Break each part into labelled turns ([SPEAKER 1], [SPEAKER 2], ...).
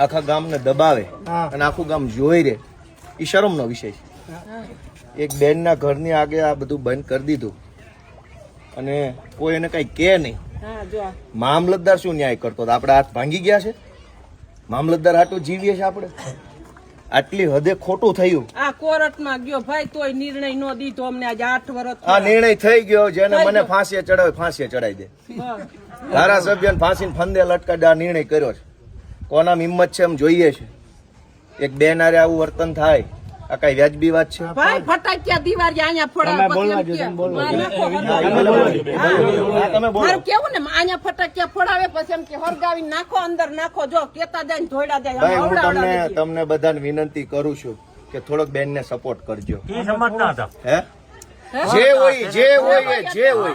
[SPEAKER 1] આખા ગામને દબાવે અને આખું ગામ જોઈ રે એ શરમનો વિષય છે. એક બેનના ઘરની આગે આ બધું બંધ કરી દીધું. અને કોઈ એને કઈ કે નહીં. મામલતદાર શું ન્યાય કરતો? હતો આપણે હાથ ભાંગી ગયા છે? મામલતદાર હાટું જીવીએ છે આપણે? આટલી હદે ખોટું થયું.
[SPEAKER 2] આ કોર્ટમાં ગયો. ભાઈ તોય નિર્ણય નો દીધો અમને. આજે આઠ વર્ષ
[SPEAKER 1] આ નિર્ણય થઈ ગયો. જેને મને
[SPEAKER 2] ફાંસી
[SPEAKER 1] ફાંસીએ ચડાવે ફાંસીએ ચડાવી દે. ધારાસભ્ય ફાંસીને ફંદે લટકાડે આ નિર્ણય કર્યો છે. કોના હિંમત છે એમ જોઈએ છે એક બેન આરે આવું વર્તન થાય આ કઈ વ્યાજબી વાત છે
[SPEAKER 2] ભાઈ ફટાકિયા દીવાર અહીંયા ફોડાવે
[SPEAKER 3] તમે
[SPEAKER 2] પછી એમ કે, નાખો,
[SPEAKER 1] હા,
[SPEAKER 2] હરગાવી."
[SPEAKER 1] તમે બોલો.
[SPEAKER 2] હા.
[SPEAKER 1] હા, તમે બોલો
[SPEAKER 2] મારું કેવું ને અહીંયા ફટાકિયા ફોડાવે પછી એમ કે હરગાવી નાખો અંદર નાખો જો કેતા જાય ધોડા જાય
[SPEAKER 1] ભાઈ હું તમને તમને બધાને વિનંતી કરું છું કે થોડોક બેન ને સપોર્ટ કરજો
[SPEAKER 4] એ સમાજના હતા
[SPEAKER 1] હે
[SPEAKER 2] હે?
[SPEAKER 1] જે હોય જે હોય જે હોય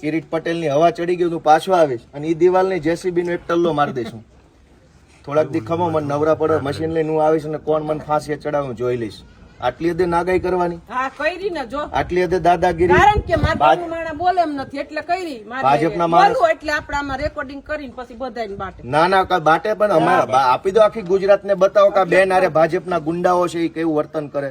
[SPEAKER 1] કિરીટ પટેલની હવા ચડી ગયું તું પાછો આવીશ અને એ દિવાલની જેસીબી નો એક ટલ્લો મારી દઈશું થોડાક દી ખમો મને નવરા પડે મશીન લઈને હું આવીશ અને કોણ મને ફાંસી ચડાવું જોઈ લઈશ. આટલી હદે નાગાઈ કરવાની? આટલી હદે દાદાગીરી?
[SPEAKER 2] કારણ કે મારા માણા બોલે એમ નથી એટલે કરી
[SPEAKER 1] ભાજપના માણસ-
[SPEAKER 2] એટલે આપણે આમાં રેકોર્ડિંગ કરીને પછી બધાને બાટે.
[SPEAKER 1] ના ના બાટે પણ અમારા આપી દો આખી ગુજરાતને બતાવો કે બેન આરે ભાજપના ગુંડાઓ છે એ કેવું વર્તન કરે.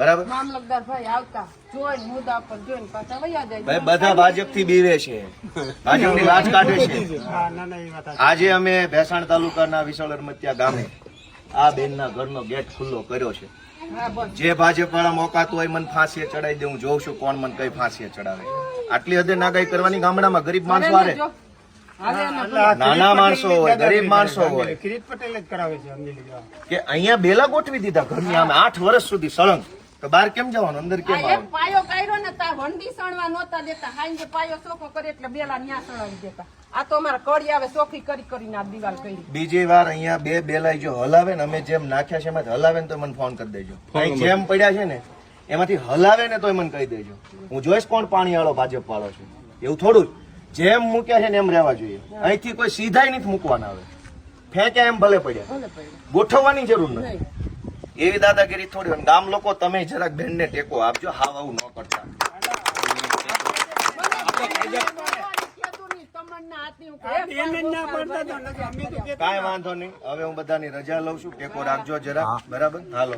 [SPEAKER 1] બરાબર?
[SPEAKER 2] મામલતદાર ભાઈ આવતા. જોઈને મુદ્દા પર જોઈને પાછા વયા જાય.
[SPEAKER 1] ભાઈ બધા ભાજપથી બીવે છે. ભાજપની લાજ કાઢે છે.
[SPEAKER 3] હા ના ના એ વાત સાચી.
[SPEAKER 1] આજે અમે ભેસાણ તાલુકાના વિશાળ અરમતિયા ગામે આ બેનના ઘરનો ગેટ ખુલ્લો કર્યો છે. જે ભાજપ વાળા મોકાતું હોય મને ફાંસીએ ચડાવી દે હું જોઉં છું કોણ મને કઈ ફાંસીએ ચડાવે આટલી હદે નાગાઈ કરવાની ગામડામાં ગરીબ માણસો હારે.
[SPEAKER 2] જો. હાલે ને
[SPEAKER 3] એટલે આ
[SPEAKER 1] નાના માણસો હોય, ગરીબ માણસો હોય.
[SPEAKER 3] કિરીટ પટેલ જ કરાવે છે
[SPEAKER 1] કે અહીંયા બેલા ગોઠવી દીધા ઘરની આમે આઠ વર્ષ સુધી સળંગ. તો બહાર કેમ જવાનું? અંદર કેમ
[SPEAKER 2] આ એક
[SPEAKER 1] આવવાનું?
[SPEAKER 2] પાયો કાઢ્યો ને તાર વંડી સણવા નહોતા દેતા. હાંજે પાયો ચોખ્ખો કરે એટલે બેલા ન્યા સણાવી દેતા. આ તો અમારા કડી આવે ચોખ્ખી કરી કરીને આ દિવાલ કરી.
[SPEAKER 1] બીજી વાર અહીંયા બે બેલાઈ જો હલાવે ને અમે જેમ નાખ્યા છે એમાંથી હલાવે ને તો મને ફોન કરી દેજો. અહીં જેમ પડ્યા છે ને એમાંથી હલાવે ને તોય મને કહી દેજો. હું જોઈશ કોણ પાણી વાળો ભાજપ વાળો છે. એવું થોડું જ. જેમ મૂક્યા છે ને એમ રહેવા જોઈએ. અહીંથી કોઈ સીધાય નથી મૂકવાના આવે ફેંક્યા એમ ભલે પડ્યા. ગોઠવવાની જરૂર નથી.
[SPEAKER 2] નહીં.
[SPEAKER 1] એવી દાદાગીરી થોડી હોય. ગામ લોકો તમે જરાક બેનને ટેકો આપજો. હાવ આવું ન કરતા. કાંઈ વાંધો નહીં. હવે હું બધાની રજા લઉં છું. ટેકો રાખજો જરા બરાબર? હાલો.